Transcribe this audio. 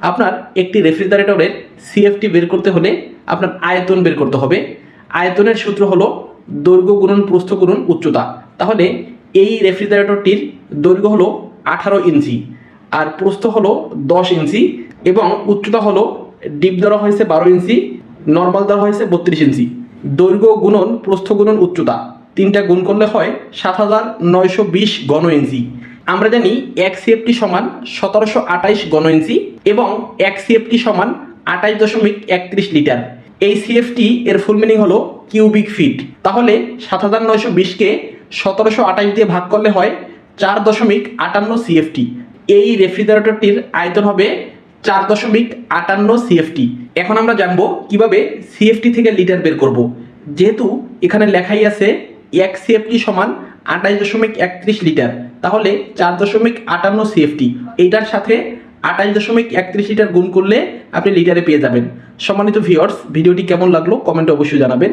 আপনার একটি রেফ্রিজারেটরের সিএফটি বের করতে হলে আপনার আয়তন বের করতে হবে। আয়তনের সূত্র হলো দৈর্ঘ্য গুণন, প্রস্থ গুণন, উচ্চতা। তাহলে এই রেফ্রিজারেটরটির দৈর্ঘ্য হলো আঠারো ইঞ্চি আর প্রস্থ হলো দশ ইঞ্চি এবং উচ্চতা হলো ডিপ ধরা হয়েছে বারো ইঞ্চি, নর্মাল ধরা হয়েছে বত্রিশ ইঞ্চি। দৈর্ঘ্য গুণন, প্রস্থ গুণন, উচ্চতা। তিনটা গুণ করলে হয় সাত হাজার নয়শো বিশ গণ ইঞ্চি। আমরা জানি এক সিএফটি সমান সতেরোশো আঠাইশ গণ ইঞ্চি এবং এক সিএফটি সমান আঠাইশ দশমিক একত্রিশ লিটার। এই সিএফটি এর ফুল মিনিং হলো কিউবিক ফিট তাহলে সাত হাজার নয়শো বিশকে সতেরোশো আঠাইশ দিয়ে ভাগ করলে হয় চার দশমিক আটান্ন সিএফটি। এই রেফ্রিজারেটরটির আয়তন হবে চার দশমিক আটান্ন সিএফটি। এখন আমরা জানব কীভাবে সিএফটি থেকে লিটার বের করব। যেহেতু এখানে লেখাই আছে এক সিএফটি সমান আঠাশ দশমিক একত্রিশ লিটার। তাহলে চার দশমিক আটান্ন সিএফটি এইটার সাথে আঠাশ দশমিক একত্রিশ লিটার গুণ করলে আপনি লিটারে পেয়ে যাবেন। সম্মানিত ভিওর্স ভিডিওটি কেমন লাগল কমেন্টে অবশ্যই জানাবেন।